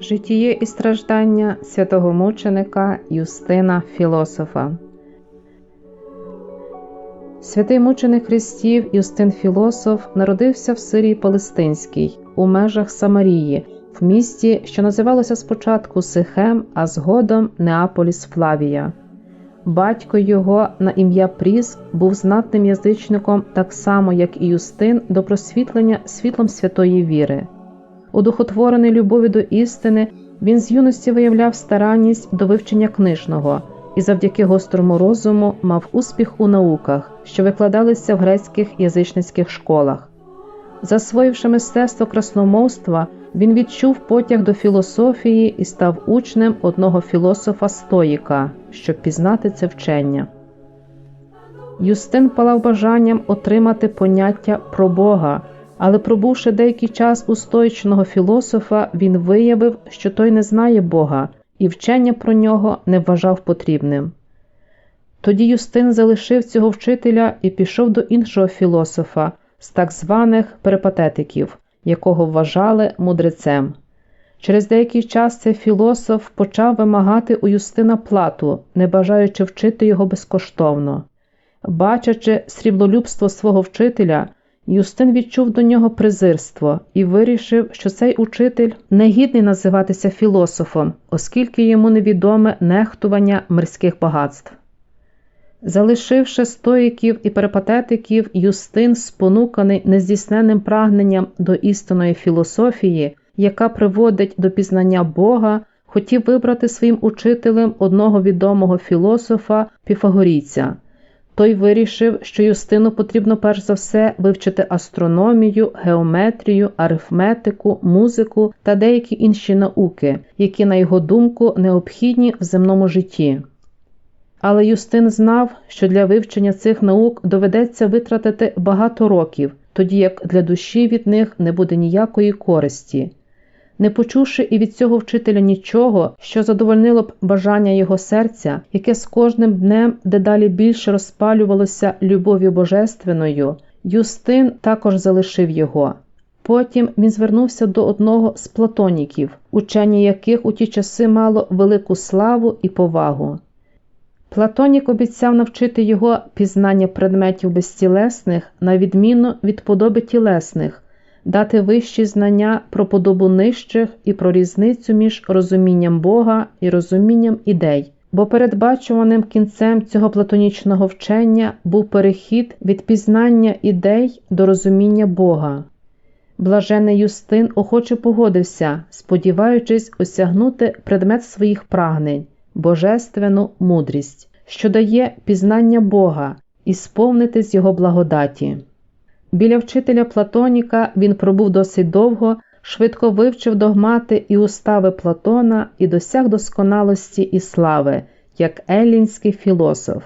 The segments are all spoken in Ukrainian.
Житіє і страждання святого мученика Юстина Філософа. Святий мученик Христів Юстин Філософ народився в Сирії Палестинській у межах Самарії, в місті, що називалося спочатку Сихем, а згодом Неаполіс Флавія. Батько його на ім'я Пріск був знатним язичником, так само як і Юстин, до просвітлення світлом святої віри. Удухотворений любові до істини, він з юності виявляв старанність до вивчення книжного і завдяки гострому розуму мав успіх у науках, що викладалися в грецьких язичницьких школах. Засвоївши мистецтво красномовства, він відчув потяг до філософії і став учнем одного філософа стоїка, щоб пізнати це вчення. Юстин палав бажанням отримати поняття про Бога, але, пробувши деякий час у стоїчного філософа, він виявив, що той не знає Бога і вчення про нього не вважав потрібним. Тоді Юстин залишив цього вчителя і пішов до іншого філософа з так званих перипатетиків, якого вважали мудрецем. Через деякий час цей філософ почав вимагати у Юстина плату, не бажаючи вчити його безкоштовно. Бачачи сріблолюбство свого вчителя, Юстин відчув до нього презирство і вирішив, що цей учитель не гідний називатися філософом, оскільки йому невідоме нехтування мирських багатств. Залишивши стоїків і перипатетиків, Юстин, спонуканий нездійсненним прагненням до істинної філософії, яка приводить до пізнання Бога, хотів вибрати своїм учителем одного відомого філософа піфагорійця. Той вирішив, що Юстину потрібно перш за все вивчити астрономію, геометрію, арифметику, музику та деякі інші науки, які, на його думку, необхідні в земному житті. Але Юстин знав, що для вивчення цих наук доведеться витратити багато років, тоді як для душі від них не буде ніякої користі. Не почувши і від цього вчителя нічого, що задовольнило б бажання його серця, яке з кожним днем дедалі більше розпалювалося любов'ю божественною, Юстин також залишив його. Потім він звернувся до одного з платоніків, учення яких у ті часи мало велику славу і повагу. Платонік обіцяв навчити його пізнання предметів безтілесних на відміну від подоби тілесних, дати вищі знання про подобу нижчих і про різницю між розумінням Бога і розумінням ідей, бо передбачуваним кінцем цього платонічного вчення був перехід від пізнання ідей до розуміння Бога. Блажений Юстин охоче погодився, сподіваючись осягнути предмет своїх прагнень, божественну мудрість, що дає пізнання Бога і сповнитись Його благодаті. Біля вчителя Платоніка він пробув досить довго, швидко вивчив догмати і устави Платона і досяг досконалості і слави, як еллінський філософ.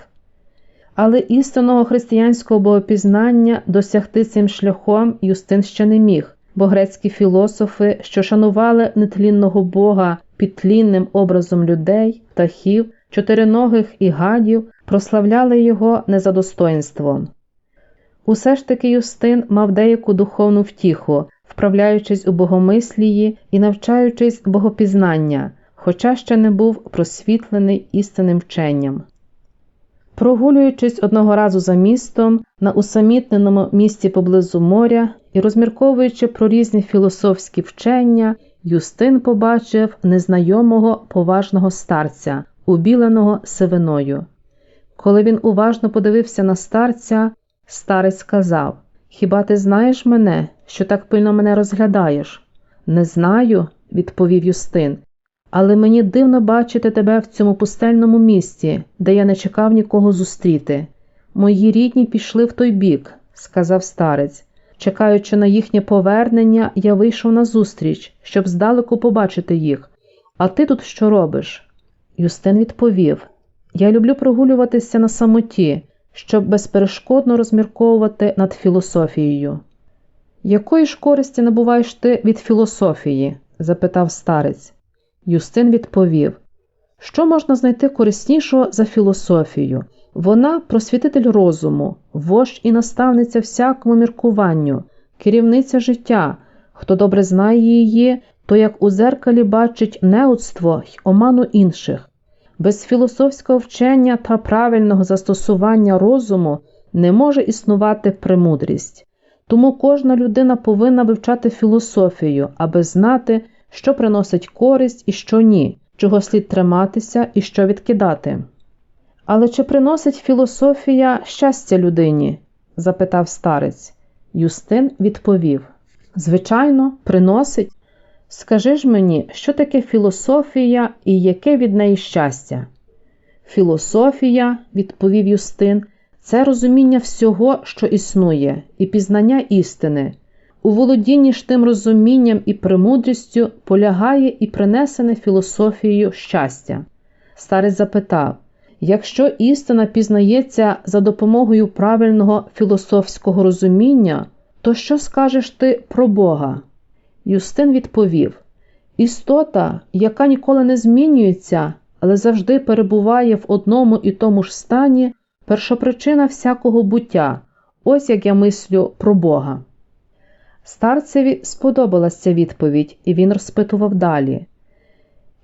Але істинного християнського богопізнання досягти цим шляхом Юстин ще не міг, бо грецькі філософи, що шанували нетлінного Бога підтлінним образом людей, птахів, чотириногих і гадів, прославляли його не за достоинством. Усе ж таки Юстин мав деяку духовну втіху, вправляючись у богомислії і навчаючись богопізнання, хоча ще не був просвітлений істинним вченням. Прогулюючись одного разу за містом на усамітненому місці поблизу моря і розмірковуючи про різні філософські вчення, Юстин побачив незнайомого поважного старця, убіленого сивиною. Коли він уважно подивився на старця, старець сказав Хіба ти знаєш мене, що так пильно мене розглядаєш? Не знаю, відповів Юстин, але мені дивно бачити тебе в цьому пустельному місці, де я не чекав нікого зустріти. Мої рідні пішли в той бік, сказав старець. Чекаючи на їхнє повернення, я вийшов на зустріч, щоб здалеку побачити їх. А ти тут що робиш? Юстин відповів Я люблю прогулюватися на самоті, щоб безперешкодно розмірковувати над філософією. Якої ж користі набуваєш ти від філософії? запитав старець. Юстин відповів Що можна знайти кориснішого за філософію? Вона просвітитель розуму, вождь і наставниця всякому міркуванню, керівниця життя. Хто добре знає її, то як у зеркалі бачить неудство й оману інших. Без філософського вчення та правильного застосування розуму не може існувати премудрість. Тому кожна людина повинна вивчати філософію, аби знати, що приносить користь і що ні, чого слід триматися і що відкидати. Але чи приносить філософія щастя людині? запитав старець. Юстин відповів Звичайно, приносить. Скажи ж мені, що таке філософія і яке від неї щастя? Філософія, відповів Юстин, це розуміння всього, що існує, і пізнання істини. У володінні ж тим розумінням і премудрістю полягає і принесене філософією щастя. Старець запитав якщо істина пізнається за допомогою правильного філософського розуміння, то що скажеш ти про Бога? Юстин відповів Істота, яка ніколи не змінюється, але завжди перебуває в одному і тому ж стані, першопричина всякого буття, ось як я мислю про Бога. Старцеві сподобалася відповідь, і він розпитував далі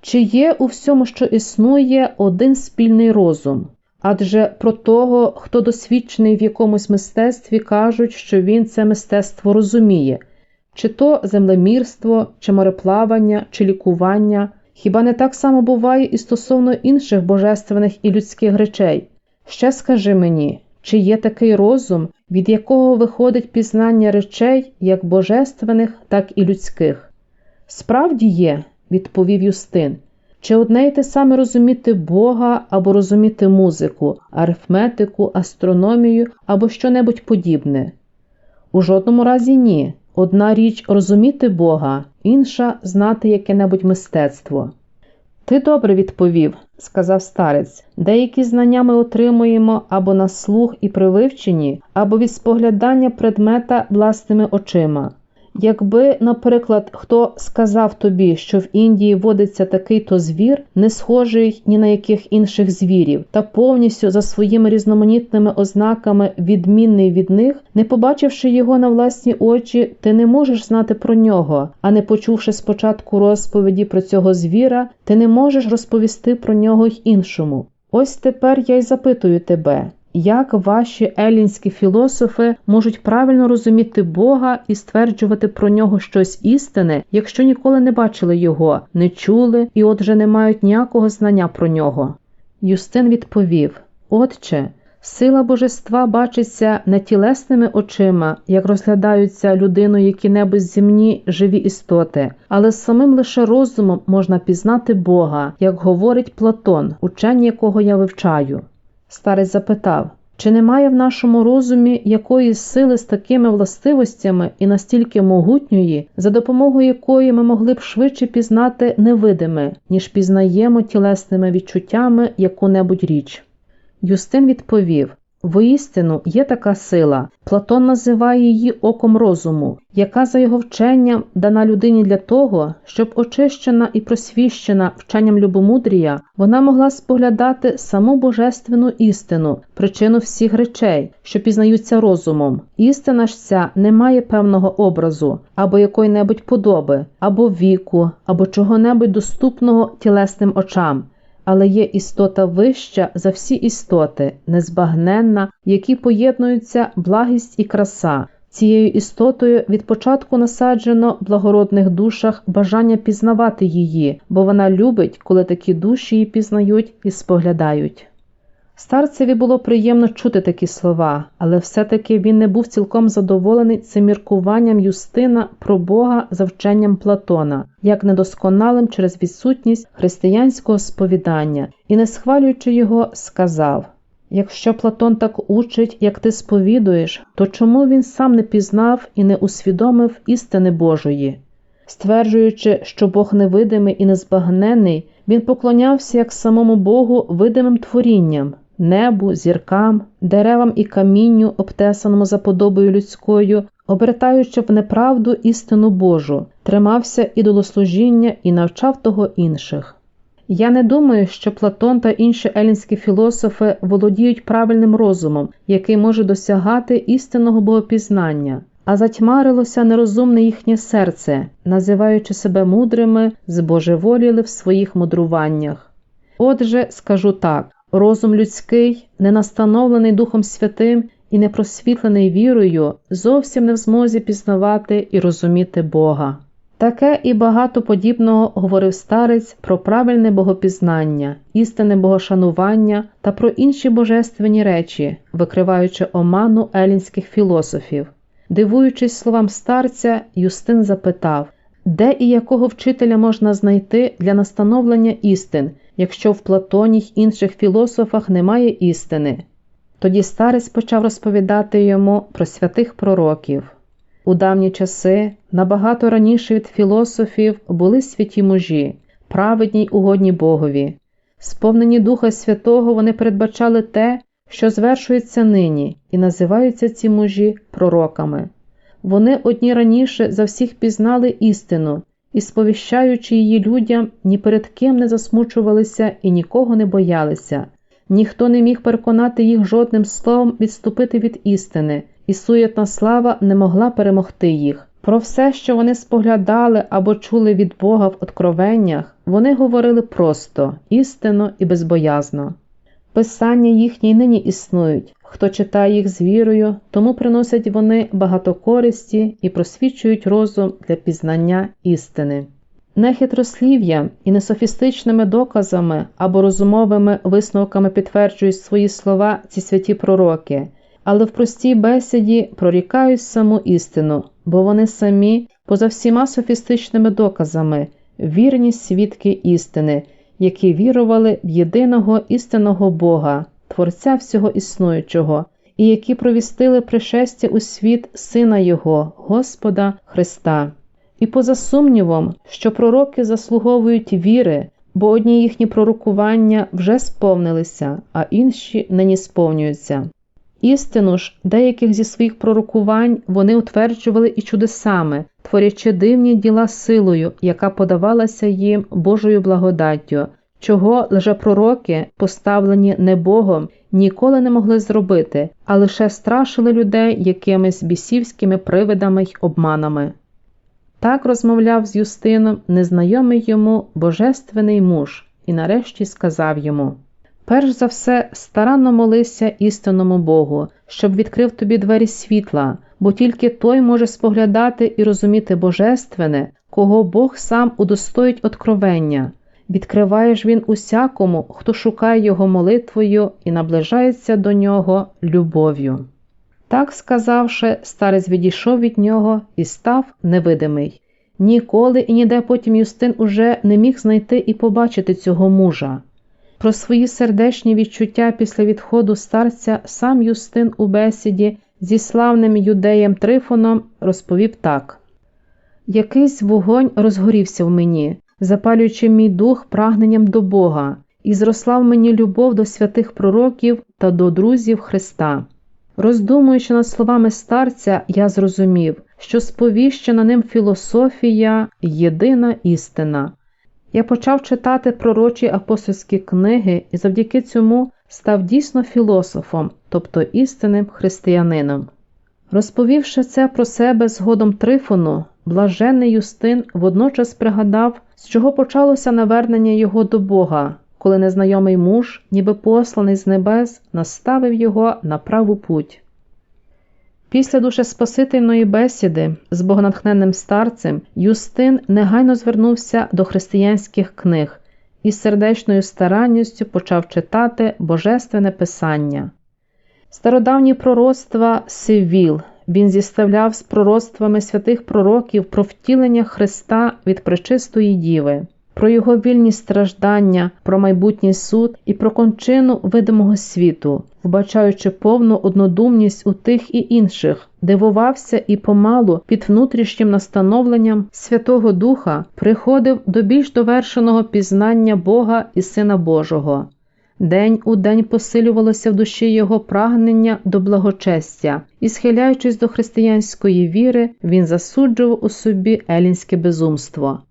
чи є у всьому, що існує, один спільний розум? Адже про того, хто досвідчений в якомусь мистецтві, кажуть, що він це мистецтво розуміє, чи то землемірство, чи мореплавання, чи лікування. Хіба не так само буває і стосовно інших божественних і людських речей? Ще скажи мені, чи є такий розум, від якого виходить пізнання речей як божественних, так і людських? Справді є, відповів Юстин. Чи одне й те саме розуміти Бога або розуміти музику, арифметику, астрономію або що-небудь подібне? У жодному разі ні. Одна річ розуміти Бога, інша знати яке-небудь мистецтво. Ти добре відповів, сказав старець, деякі знання ми отримуємо або на слух і при вивченні, або від споглядання предмета власними очима. Якби, наприклад, хто сказав тобі, що в Індії водиться такий то звір, не схожий ні на яких інших звірів, та повністю за своїми різноманітними ознаками відмінний від них, не побачивши його на власні очі, ти не можеш знати про нього, а не почувши спочатку розповіді про цього звіра, ти не можеш розповісти про нього й іншому. Ось тепер я й запитую тебе. Як ваші елінські філософи можуть правильно розуміти Бога і стверджувати про нього щось істинне, якщо ніколи не бачили його, не чули і отже не мають ніякого знання про нього? Юстин відповів Отче, сила божества бачиться не тілесними очима, як розглядаються людиною які-небудь земні живі істоти, але самим лише розумом можна пізнати Бога, як говорить Платон, учень якого я вивчаю. Старець запитав, чи немає в нашому розумі якоїсь сили з такими властивостями і настільки могутньої, за допомогою якої ми могли б швидше пізнати невидиме, ніж пізнаємо тілесними відчуттями яку-небудь річ? Юстин відповів Воістину є така сила, Платон називає її оком розуму, яка за його вченням дана людині для того, щоб очищена і просвіщена вченням любомудрія, вона могла споглядати саму божественну істину, причину всіх речей, що пізнаються розумом. Істина ж ця не має певного образу, або якої-небудь подоби, або віку, або чого-небудь доступного тілесним очам але є істота вища за всі істоти, незбагненна, які поєднуються благість і краса. Цією істотою від початку насаджено в благородних душах бажання пізнавати її, бо вона любить, коли такі душі її пізнають і споглядають. Старцеві було приємно чути такі слова, але все-таки він не був цілком задоволений цим міркуванням Юстина про Бога за вченням Платона, як недосконалим через відсутність християнського сповідання, і, не схвалюючи його, сказав Якщо Платон так учить, як ти сповідуєш, то чому він сам не пізнав і не усвідомив істини Божої? Стверджуючи, що Бог невидимий і незбагненний, він поклонявся як самому Богу видимим творінням небу, зіркам, деревам і камінню, обтесаному за подобою людською, обертаючи в неправду істину Божу, тримався ідолослужіння і навчав того інших. Я не думаю, що Платон та інші елінські філософи володіють правильним розумом, який може досягати істинного богопізнання, а затьмарилося нерозумне їхнє серце, називаючи себе мудрими, збожеволіли в своїх мудруваннях. Отже, скажу так: розум людський, не настановлений Духом Святим і не просвітлений вірою, зовсім не в змозі пізнавати і розуміти Бога. Таке і багато подібного говорив старець про правильне богопізнання, істинне богошанування та про інші божественні речі, викриваючи оману елінських філософів. Дивуючись словам старця, Юстин запитав, де і якого вчителя можна знайти для настановлення істин, якщо в Платоні й інших філософах немає істини. Тоді старець почав розповідати йому про святих пророків. У давні часи, набагато раніше від філософів, були святі мужі, праведні й угодні Богові. Сповнені Духа Святого вони передбачали те, що звершується нині, і називаються ці мужі пророками. Вони одні раніше за всіх пізнали істину і, сповіщаючи її людям, ні перед ким не засмучувалися і нікого не боялися. Ніхто не міг переконати їх жодним словом відступити від істини, і суєтна слава не могла перемогти їх. Про все, що вони споглядали або чули від Бога в откровеннях, вони говорили просто, істинно і безбоязно. Писання їхні нині існують, хто читає їх з вірою, тому приносять вони багато користі і просвічують розум для пізнання істини. Не хитрослів'ям і не софістичними доказами або розумовими висновками підтверджують свої слова ці святі пророки, але в простій бесіді прорікають саму істину, бо вони самі, поза всіма софістичними доказами, вірні свідки істини, які вірували в єдиного істинного Бога, Творця всього існуючого, і які провістили пришестя у світ Сина Його, Господа Христа. І поза сумнівом, що пророки заслуговують віри, бо одні їхні пророкування вже сповнилися, а інші нині сповнюються. Істину ж, деяких зі своїх пророкувань вони утверджували і чудесами, творячи дивні діла силою, яка подавалася їм Божою благодаттю, чого лжепророки, поставлені не Богом, ніколи не могли зробити, а лише страшили людей якимись бісівськими привидами й обманами. Так розмовляв з Юстином незнайомий йому божественний муж і нарешті сказав йому Перш за все, старанно молися істинному Богу, щоб відкрив тобі двері світла, бо тільки той може споглядати і розуміти божественне, кого Бог сам удостоїть откровення. Відкриває ж він усякому, хто шукає його молитвою і наближається до нього любов'ю. Так сказавши, старець відійшов від нього і став невидимий. Ніколи і ніде потім Юстин уже не міг знайти і побачити цього мужа. Про свої сердечні відчуття після відходу старця сам Юстин у бесіді зі славним юдеєм Трифоном розповів так: Якийсь вогонь розгорівся в мені, запалюючи мій дух прагненням до Бога, і зросла в мені любов до святих пророків та до друзів Христа. Роздумуючи над словами старця, я зрозумів, що сповіщена ним філософія єдина істина. Я почав читати пророчі апостольські книги і завдяки цьому став дійсно філософом, тобто істинним християнином. Розповівши це про себе згодом Трифону, блаженний Юстин водночас пригадав, з чого почалося навернення його до Бога, коли незнайомий муж, ніби посланий з небес, наставив його на праву путь. Після душеспасительної бесіди з богонатхненним старцем Юстин негайно звернувся до християнських книг і з сердечною старанністю почав читати Божественне Писання. Стародавні пророцтва Сивіл він зіставляв з пророцтвами святих пророків про втілення Христа від пречистої Діви про його вільні страждання, про майбутній суд і про кончину видимого світу, вбачаючи повну однодумність у тих і інших, дивувався і помалу під внутрішнім настановленням Святого Духа приходив до більш довершеного пізнання Бога і Сина Божого. День у день посилювалося в душі його прагнення до благочестя, і, схиляючись до християнської віри, він засуджував у собі елінське безумство.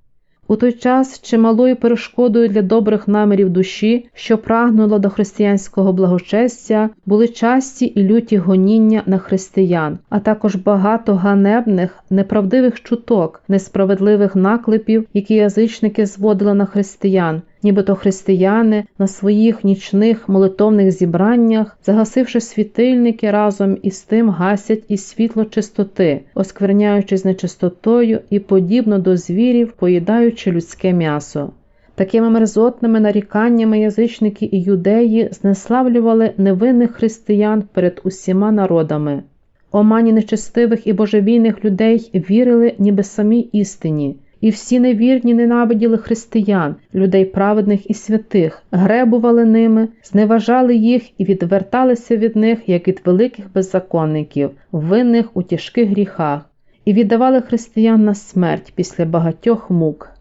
У той час чималою перешкодою для добрих намірів душі, що прагнула до християнського благочестя, були часті і люті гоніння на християн, а також багато ганебних, неправдивих чуток, несправедливих наклепів, які язичники зводили на християн, нібито християни на своїх нічних молитовних зібраннях, загасивши світильники разом із тим гасять і світло чистоти, оскверняючись нечистотою і подібно до звірів, поїдаючи людське м'ясо. Такими мерзотними наріканнями язичники і юдеї знеславлювали невинних християн перед усіма народами. Омані нечестивих і божевільних людей вірили, ніби самій істині. І всі невірні ненавиділи християн, людей праведних і святих, гребували ними, зневажали їх і відверталися від них, як від великих беззаконників, винних у тяжких гріхах, і віддавали християн на смерть після багатьох мук.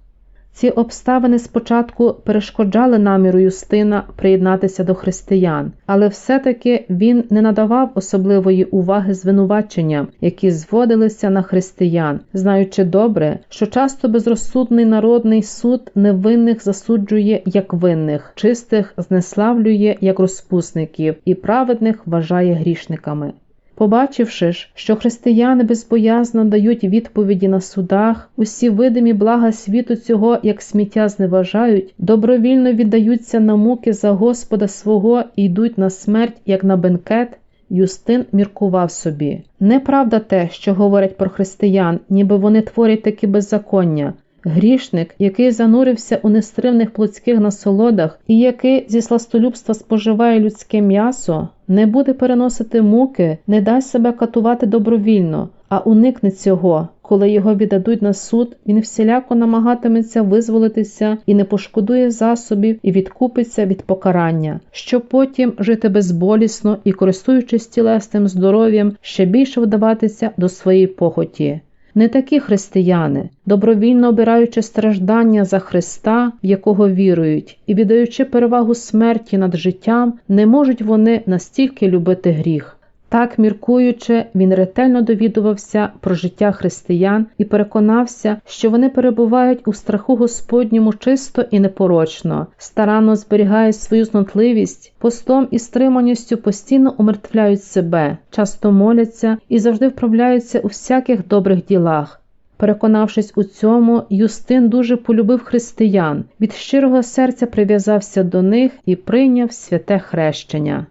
Ці обставини спочатку перешкоджали наміру Юстина приєднатися до християн, але все-таки він не надавав особливої уваги звинуваченням, які зводилися на християн, знаючи добре, що часто безрозсудний народний суд невинних засуджує як винних, чистих знеславлює як розпусників і праведних вважає грішниками. Побачивши ж, що християни безбоязно дають відповіді на судах, усі видимі блага світу цього, як сміття зневажають, добровільно віддаються на муки за Господа свого і йдуть на смерть, як на бенкет. Юстин міркував собі. Неправда те, що говорять про християн, ніби вони творять такі беззаконня. Грішник, який занурився у нестримних плотських насолодах і який зі сластолюбства споживає людське м'ясо, не буде переносити муки, не дасть себе катувати добровільно, а уникне цього. Коли його віддадуть на суд, він всіляко намагатиметься визволитися і не пошкодує засобів і відкупиться від покарання, щоб потім жити безболісно і, користуючись тілесним здоров'ям, ще більше вдаватися до своєї похоті. Не такі християни, добровільно обираючи страждання за Христа, в якого вірують, і віддаючи перевагу смерті над життям, не можуть вони настільки любити гріх. Так, міркуючи, він ретельно довідувався про життя християн і переконався, що вони перебувають у страху Господньому чисто і непорочно, старанно зберігають свою знотливість, постом і стриманістю постійно умертвляють себе, часто моляться і завжди вправляються у всяких добрих ділах. Переконавшись у цьому, Юстин дуже полюбив християн, від щирого серця прив'язався до них і прийняв святе хрещення.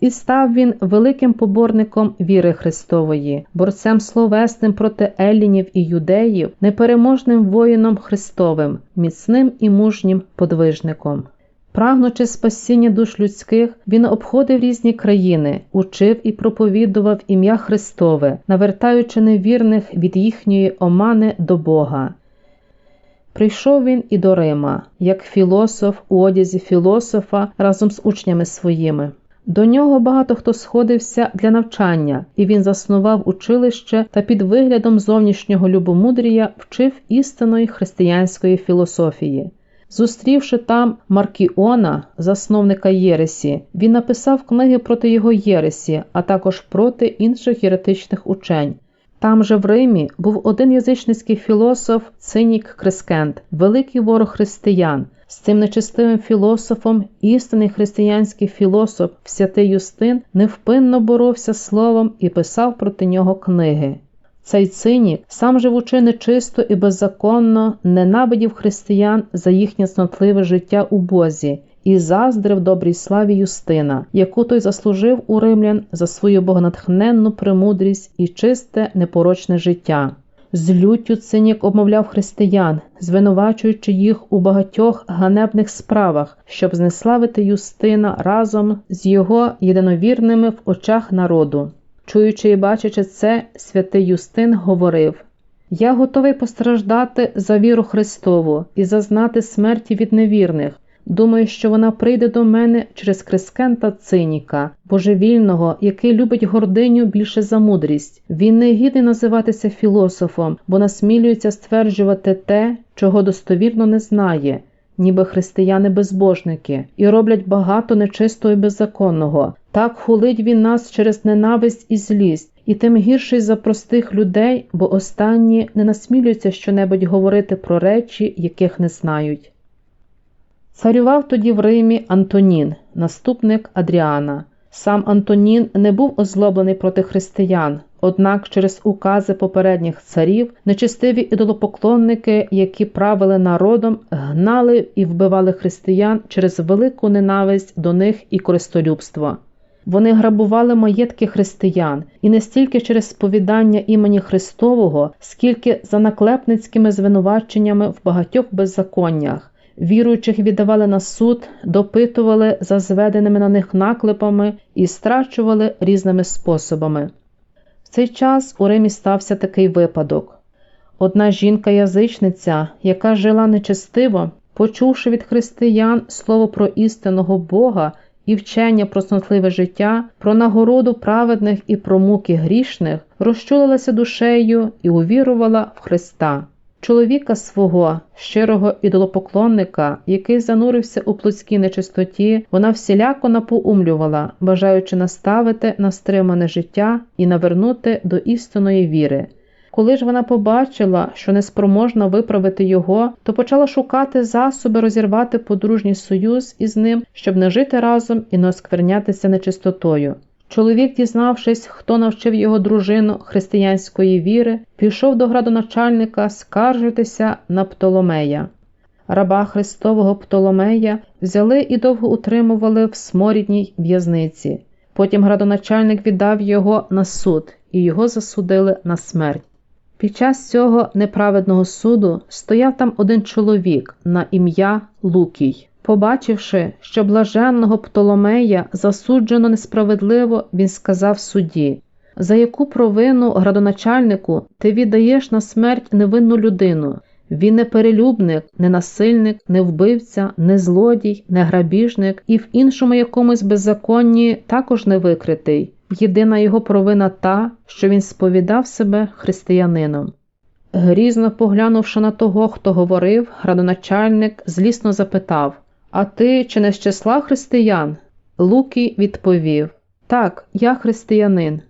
І став він великим поборником віри Христової, борцем словесним проти елінів і юдеїв, непереможним воїном Христовим, міцним і мужнім подвижником. Прагнучи спасіння душ людських, він обходив різні країни, учив і проповідував ім'я Христове, навертаючи невірних від їхньої омани до Бога. Прийшов він і до Рима, як філософ у одязі філософа разом з учнями своїми. До нього багато хто сходився для навчання, і він заснував училище та під виглядом зовнішнього любомудрія вчив істинної християнської філософії. Зустрівши там Маркіона, засновника Єресі, він написав книги проти його Єресі, а також проти інших єретичних учень. Там же в Римі був один язичницький філософ Цинік Крескент, великий ворог християн. З цим нечистивим філософом істинний християнський філософ святий Юстин невпинно боровся словом і писав проти нього книги. Цей цинік, сам живучи нечисто і беззаконно, ненавидів християн за їхнє снотливе життя у Бозі і заздрив добрій славі Юстина, яку той заслужив у римлян за свою богонатхненну премудрість і чисте непорочне життя. З люттю цинік обмовляв християн, звинувачуючи їх у багатьох ганебних справах, щоб знеславити Юстина разом з його єдиновірними в очах народу. Чуючи і бачачи це, святий Юстин говорив Я готовий постраждати за віру Христову і зазнати смерті від невірних. Думаю, що вона прийде до мене через Крискента Циніка, божевільного, який любить гординю більше за мудрість. Він не гідний називатися філософом, бо насмілюється стверджувати те, чого достовірно не знає, ніби християни-безбожники, і роблять багато нечистого і беззаконного. Так хулить він нас через ненависть і злість і тим гірший за простих людей, бо останні не насмілюються щонебудь говорити про речі, яких не знають. Царював тоді в Римі Антонін, наступник Адріана. Сам Антонін не був озлоблений проти християн, однак через укази попередніх царів нечистиві ідолопоклонники, які правили народом, гнали і вбивали християн через велику ненависть до них і користолюбство. Вони грабували маєтки християн і не стільки через сповідання імені Христового, скільки за наклепницькими звинуваченнями в багатьох беззаконнях. Віруючих віддавали на суд, допитували за зведеними на них наклепами і страчували різними способами. В цей час у Римі стався такий випадок. Одна жінка-язичниця, яка жила нечестиво, почувши від християн слово про істинного Бога і вчення про снотливе життя, про нагороду праведних і про муки грішних, розчулилася душею і увірувала в Христа. Чоловіка свого, щирого ідолопоклонника, який занурився у плотській нечистоті, вона всіляко напоумлювала, бажаючи наставити на стримане життя і навернути до істинної віри. Коли ж вона побачила, що неспроможна виправити його, то почала шукати засоби розірвати подружній союз із ним, щоб не жити разом і не осквернятися нечистотою. Чоловік, дізнавшись, хто навчив його дружину християнської віри, пішов до градоначальника скаржитися на Птоломея. Раба Христового Птоломея взяли і довго утримували в сморідній в'язниці. Потім градоначальник віддав його на суд, і його засудили на смерть. Під час цього неправедного суду стояв там один чоловік на ім'я Лукій. Побачивши, що блаженного Птоломея засуджено несправедливо, він сказав судді за яку провину градоначальнику ти віддаєш на смерть невинну людину. Він не перелюбник, не насильник, не вбивця, не злодій, не грабіжник і в іншому якомусь беззаконні також не викритий. Єдина його провина та, що він сповідав себе християнином. Грізно поглянувши на того, хто говорив, градоначальник злісно запитав А ти чи не з числа християн? Лукій відповів Так, я християнин.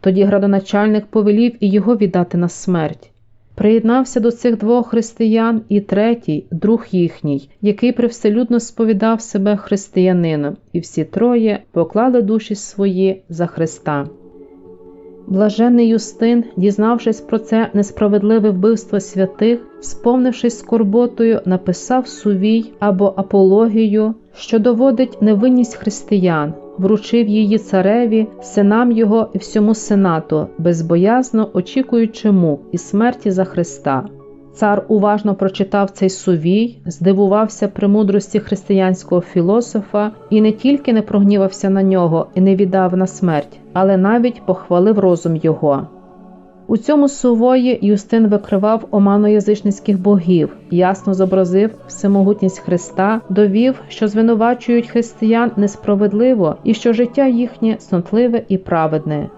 Тоді градоначальник повелів і його віддати на смерть. Приєднався до цих двох християн і третій, друг їхній, який привселюдно сповідав себе християнином, і всі троє поклали душі свої за Христа. Блаженний Юстин, дізнавшись про це несправедливе вбивство святих, сповнившись скорботою, написав сувій або апологію, що доводить невинність християн, вручив її цареві, синам його і всьому сенату, безбоязно очікуючи мук і смерті за Христа. Цар уважно прочитав цей сувій, здивувався премудрості християнського філософа і не тільки не прогнівався на нього і не віддав на смерть, але навіть похвалив розум його. У цьому сувої Юстин викривав оманоязичницьких богів, ясно зобразив всемогутність Христа, довів, що звинувачують християн несправедливо і що життя їхнє снотливе і праведне.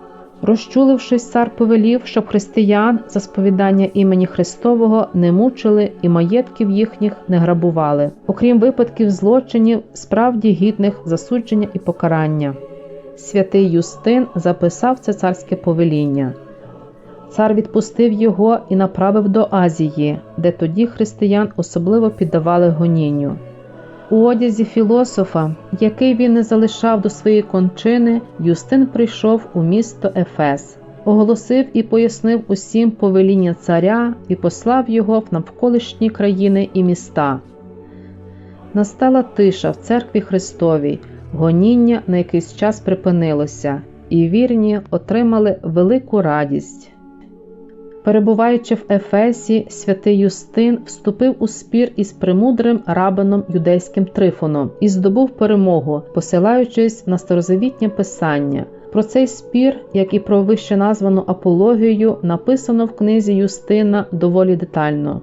Розчулившись, цар повелів, щоб християн за сповідання імені Христового не мучили і маєтків їхніх не грабували, окрім випадків злочинів, справді гідних засудження і покарання. Святий Юстин записав це царське повеління. Цар відпустив його і направив до Азії, де тоді християн особливо піддавали гонінню. У одязі філософа, який він не залишав до своєї кончини, Юстин прийшов у місто Ефес, оголосив і пояснив усім повеління царя і послав його в навколишні країни і міста. Настала тиша в церкві Христовій, гоніння на якийсь час припинилося, і вірні отримали велику радість. Перебуваючи в Ефесі, святий Юстин вступив у спір із премудрим рабином юдейським Трифоном і здобув перемогу, посилаючись на старозавітнє писання. Про цей спір, як і про вище названу апологію, написано в книзі Юстина доволі детально.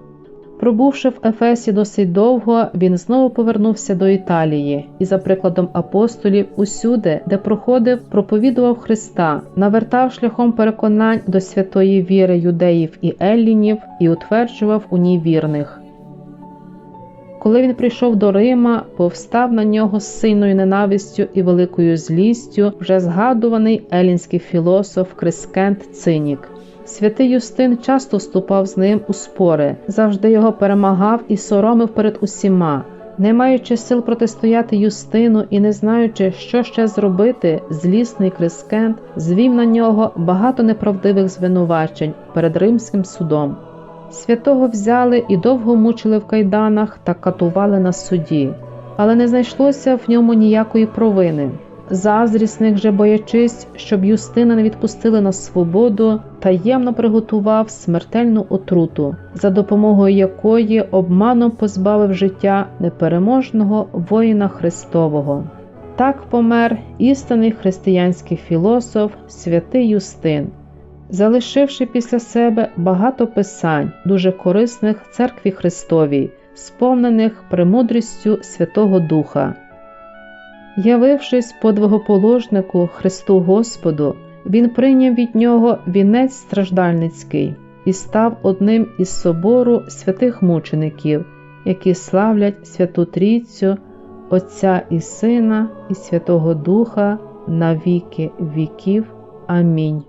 Пробувши в Ефесі досить довго, він знову повернувся до Італії і, за прикладом апостолів, усюди, де проходив, проповідував Христа, навертав шляхом переконань до святої віри юдеїв і еллінів і утверджував у ній вірних. коли він прийшов до Рима, повстав на нього з сильною ненавистю і великою злістю вже згадуваний елінський філософ Крискент Цинік. Святий Юстин часто вступав з ним у спори, завжди його перемагав і соромив перед усіма. Не маючи сил протистояти Юстину і не знаючи, що ще зробити, злісний Крискент звів на нього багато неправдивих звинувачень перед римським судом. Святого взяли і довго мучили в кайданах та катували на суді, але не знайшлося в ньому ніякої провини. Заздрісник же, боячись, щоб Юстина не відпустили на свободу, таємно приготував смертельну отруту, за допомогою якої обманом позбавив життя непереможного воїна Христового. Так помер істинний християнський філософ святий Юстин, залишивши після себе багато писань, дуже корисних церкві Христовій, сповнених премудрістю Святого Духа. Явившись подвигоположнику Христу Господу, він прийняв від нього вінець страждальницький і став одним із собору святих мучеників, які славлять Святу Трійцю, Отця і Сина, і Святого Духа на віки віків. Амінь.